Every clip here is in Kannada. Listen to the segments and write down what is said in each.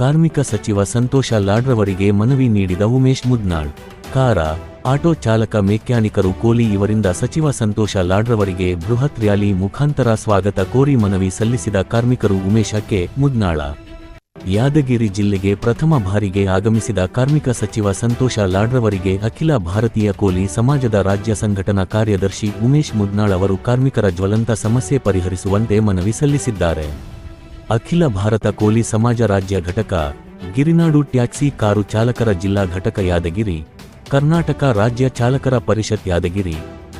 ಕಾರ್ಮಿಕ ಸಚಿವ ಸಂತೋಷ ಲಾಡ್ರವರಿಗೆ ಮನವಿ ನೀಡಿದ ಉಮೇಶ್ ಮುದ್ನಾಳ್. ಕಾರ, ಆಟೋ ಚಾಲಕ ಮೆಕ್ಯಾನಿಕರು ಕೋಲಿ ಇವರಿಂದ ಸಚಿವ ಸಂತೋಷ ಲಾಡ್ರವರಿಗೆ ಬೃಹತ್ ರ್ಯಾಲಿ ಮುಖಾಂತರ ಸ್ವಾಗತ ಕೋರಿ ಮನವಿ ಸಲ್ಲಿಸಿದ ಕಾರ್ಮಿಕರು ಉಮೇಶಕ್ಕೆ ಮುದ್ನಾಳ. ಯಾದಗಿರಿ ಜಿಲ್ಲೆಗೆ ಪ್ರಥಮ ಬಾರಿಗೆ ಆಗಮಿಸಿದ ಕಾರ್ಮಿಕ ಸಚಿವ ಸಂತೋಷ ಲಾಡ್ರವರಿಗೆ ಅಖಿಲ ಭಾರತೀಯ ಕೋಲಿ ಸಮಾಜದ ರಾಜ್ಯ ಸಂಘಟನಾ ಕಾರ್ಯದರ್ಶಿ ಉಮೇಶ್ ಮುದ್ನಾಳ್ ಅವರು ಕಾರ್ಮಿಕರ ಜ್ವಲಂತ ಸಮಸ್ಯೆ ಪರಿಹರಿಸುವಂತೆ ಮನವಿ ಸಲ್ಲಿಸಿದ್ದಾರೆ. ಅಖಿಲ ಭಾರತ ಕೋಲಿ ಸಮಾಜ ರಾಜ್ಯ ಘಟಕ, ಗಿರಿನಾಡು ಟ್ಯಾಕ್ಸಿ ಕಾರು ಚಾಲಕರ ಜಿಲ್ಲಾ ಘಟಕ ಯಾದಗಿರಿ, ಕರ್ನಾಟಕ ರಾಜ್ಯ ಚಾಲಕರ ಪರಿಷತ್ ಯಾದಗಿರಿ.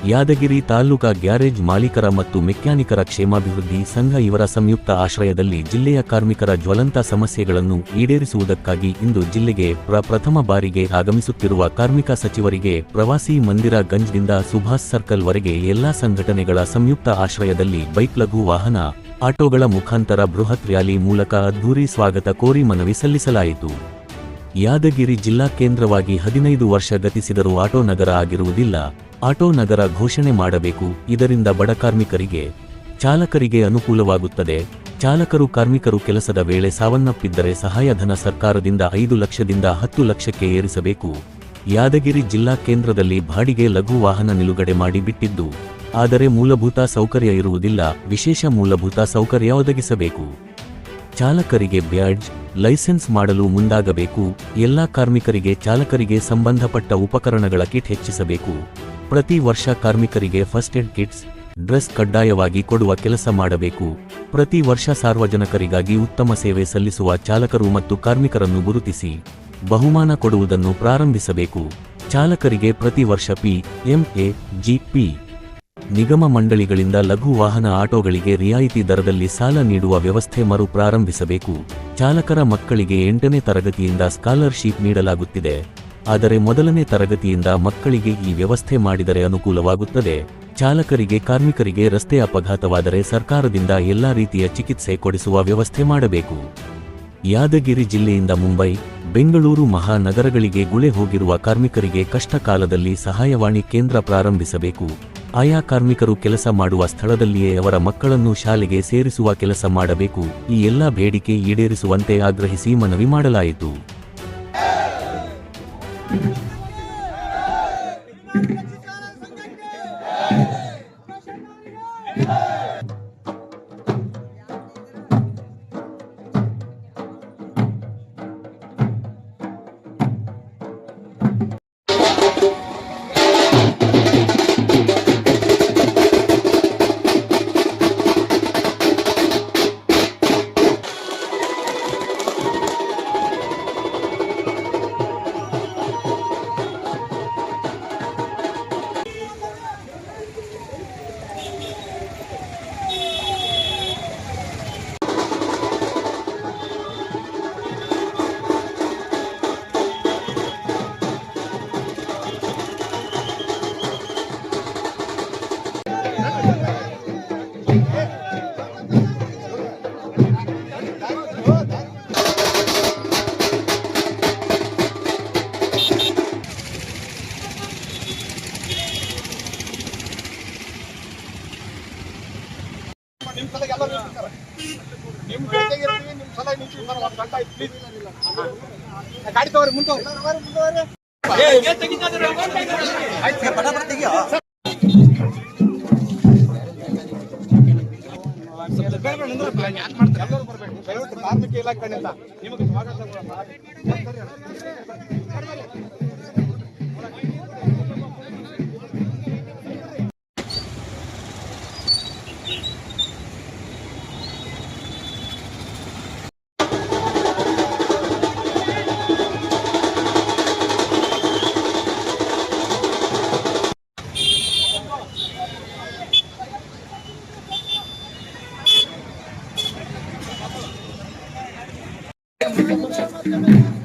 ಯಾದಗಿರಿ ತಾಲೂಕಾ ಗ್ಯಾರೇಜ್ ಮಾಲೀಕರ ಮತ್ತು ಮೆಕ್ಯಾನಿಕರ ಕ್ಷೇಮಾಭಿವೃದ್ಧಿ ಸಂಘ ಇವರ ಸಂಯುಕ್ತ ಆಶ್ರಯದಲ್ಲಿ ಜಿಲ್ಲೆಯ ಕಾರ್ಮಿಕರ ಜ್ವಲಂತ ಸಮಸ್ಯೆಗಳನ್ನು ಈಡೇರಿಸುವುದಕ್ಕಾಗಿ ಇಂದು ಜಿಲ್ಲೆಗೆ ಪ್ರ ಪ್ರಥಮ ಬಾರಿಗೆ ಆಗಮಿಸುತ್ತಿರುವ ಕಾರ್ಮಿಕ ಸಚಿವರಿಗೆ ಪ್ರವಾಸಿ ಮಂದಿರ ಗಂಜ್ನಿಂದ ಸುಭಾಷ್ ಸರ್ಕಲ್ ವರೆಗೆ ಎಲ್ಲಾ ಸಂಘಟನೆಗಳ ಸಂಯುಕ್ತ ಆಶ್ರಯದಲ್ಲಿ ಬೈಕ್ ಲಘು ವಾಹನ, ಆಟೋಗಳ ಮುಖಾಂತರ ಬೃಹತ್ ರ್ಯಾಲಿ ಮೂಲಕ ಅದ್ದೂರಿ ಸ್ವಾಗತ ಕೋರಿ ಮನವಿ ಸಲ್ಲಿಸಲಾಯಿತು. ಯಾದಗಿರಿ ಜಿಲ್ಲಾ ಕೇಂದ್ರವಾಗಿ ಹದಿನೈದು ವರ್ಷ ಗತಿಸಿದರೂ ಆಟೋ ನಗರ ಆಗಿರುವುದಿಲ್ಲ. ಆಟೋ ನಗರ ಘೋಷಣೆ ಮಾಡಬೇಕು. ಇದರಿಂದ ಬಡ ಕಾರ್ಮಿಕರಿಗೆ, ಚಾಲಕರಿಗೆ ಅನುಕೂಲವಾಗುತ್ತದೆ. ಚಾಲಕರು ಕಾರ್ಮಿಕರು ಕೆಲಸದ ವೇಳೆ ಸಾವನ್ನಪ್ಪಿದ್ದರೆ ಸಹಾಯಧನ ಸರ್ಕಾರದಿಂದ ಐದು ಲಕ್ಷದಿಂದ ಹತ್ತು ಲಕ್ಷಕ್ಕೆ ಏರಿಸಬೇಕು. ಯಾದಗಿರಿ ಜಿಲ್ಲಾ ಕೇಂದ್ರದಲ್ಲಿ ಬಾಡಿಗೆ ಲಘು ವಾಹನ ನಿಲುಗಡೆ ಮಾಡಿಬಿಟ್ಟಿದ್ದು ಆದರೆ ಮೂಲಭೂತ ಸೌಕರ್ಯ ಇರುವುದಿಲ್ಲ. ವಿಶೇಷ ಮೂಲಭೂತ ಸೌಕರ್ಯ ಒದಗಿಸಬೇಕು. ಚಾಲಕರಿಗೆ ಬ್ಯಾಡ್ಜ್, ಲೈಸೆನ್ಸ್ ಮಾಡಲು ಮುಂದಾಗಬೇಕು. ಎಲ್ಲಾ ಕಾರ್ಮಿಕರಿಗೆ, ಚಾಲಕರಿಗೆ ಸಂಬಂಧಪಟ್ಟ ಉಪಕರಣಗಳ ಕಿಟ್ ಹೆಚ್ಚಿಸಬೇಕು. ಪ್ರತಿ ವರ್ಷ ಕಾರ್ಮಿಕರಿಗೆ ಫಸ್ಟ್ ಏಡ್ ಕಿಟ್ಸ್, ಡ್ರೆಸ್ ಕಡ್ಡಾಯವಾಗಿ ಕೊಡುವ ಕೆಲಸ ಮಾಡಬೇಕು. ಪ್ರತಿ ವರ್ಷ ಸಾರ್ವಜನಿಕರಿಗಾಗಿ ಉತ್ತಮ ಸೇವೆ ಸಲ್ಲಿಸುವ ಚಾಲಕರು ಮತ್ತು ಕಾರ್ಮಿಕರನ್ನು ಗುರುತಿಸಿ ಬಹುಮಾನ ಕೊಡುವುದನ್ನು ಪ್ರಾರಂಭಿಸಬೇಕು. ಚಾಲಕರಿಗೆ ಪ್ರತಿ ವರ್ಷ P, M, A, G GP ನಿಗಮ ಮಂಡಳಿಗಳಿಂದ ಲಘು ವಾಹನ ಆಟೋಗಳಿಗೆ ರಿಯಾಯಿತಿ ದರದಲ್ಲಿ ಸಾಲ ನೀಡುವ ವ್ಯವಸ್ಥೆ ಮರು ಪ್ರಾರಂಭಿಸಬೇಕು. ಚಾಲಕರ ಮಕ್ಕಳಿಗೆ ಎಂಟನೇ ತರಗತಿಯಿಂದ ಸ್ಕಾಲರ್ಶಿಪ್ ನೀಡಲಾಗುತ್ತಿದೆ. ಆದರೆ ಮೊದಲನೇ ತರಗತಿಯಿಂದ ಮಕ್ಕಳಿಗೆ ಈ ವ್ಯವಸ್ಥೆ ಮಾಡಿದರೆ ಅನುಕೂಲವಾಗುತ್ತದೆ. ಚಾಲಕರಿಗೆ, ಕಾರ್ಮಿಕರಿಗೆ ರಸ್ತೆ ಅಪಘಾತವಾದರೆ ಸರ್ಕಾರದಿಂದ ಎಲ್ಲಾ ರೀತಿಯ ಚಿಕಿತ್ಸೆ ಕೊಡಿಸುವ ವ್ಯವಸ್ಥೆ ಮಾಡಬೇಕು. ಯಾದಗಿರಿ ಜಿಲ್ಲೆಯಿಂದ ಮುಂಬೈ, ಬೆಂಗಳೂರು ಮಹಾನಗರಗಳಿಗೆ ಗುಳೆ ಹೋಗಿರುವ ಕಾರ್ಮಿಕರಿಗೆ ಕಷ್ಟ ಕಾಲದಲ್ಲಿ ಸಹಾಯವಾಣಿ ಕೇಂದ್ರ ಪ್ರಾರಂಭಿಸಬೇಕು. ಆಯಾ ಕಾರ್ಮಿಕರು ಕೆಲಸ ಮಾಡುವ ಸ್ಥಳದಲ್ಲಿಯೇ ಅವರ ಮಕ್ಕಳನ್ನು ಶಾಲೆಗೆ ಸೇರಿಸುವ ಕೆಲಸ ಮಾಡಬೇಕು. ಈ ಎಲ್ಲಾ ಬೇಡಿಕೆ ಈಡೇರಿಸುವಂತೆ ಆಗ್ರಹಿಸಿ ಮನವಿ ಮಾಡಲಾಯಿತು. Thank you. ನಿಮ್ ಸಲ ನಿಮ್ಮ ನಿಮ್ ಜೊತೆಗೆ ಇರ್ತೀವಿ, ನಿಮ್ಮ ಸಲ ನಿಂತೀವಿ ಸರ್, ಒಂದ್ ಗಂಟೆ ಆಯ್ತು, please. ಗಾಡಿ ತಗೋರಿ ಮುಂದೆ ಹೋಗ್ರಿ. ಆಯ್ತು ಬಡ ಬಡ ತೆಗಿಯೋ. ಕಾರ್ಮಿಕ ಇಲಾಖೆಯಿಂದ ನಿಮಗೆ ಸ್ವಾಗತ Obrigado.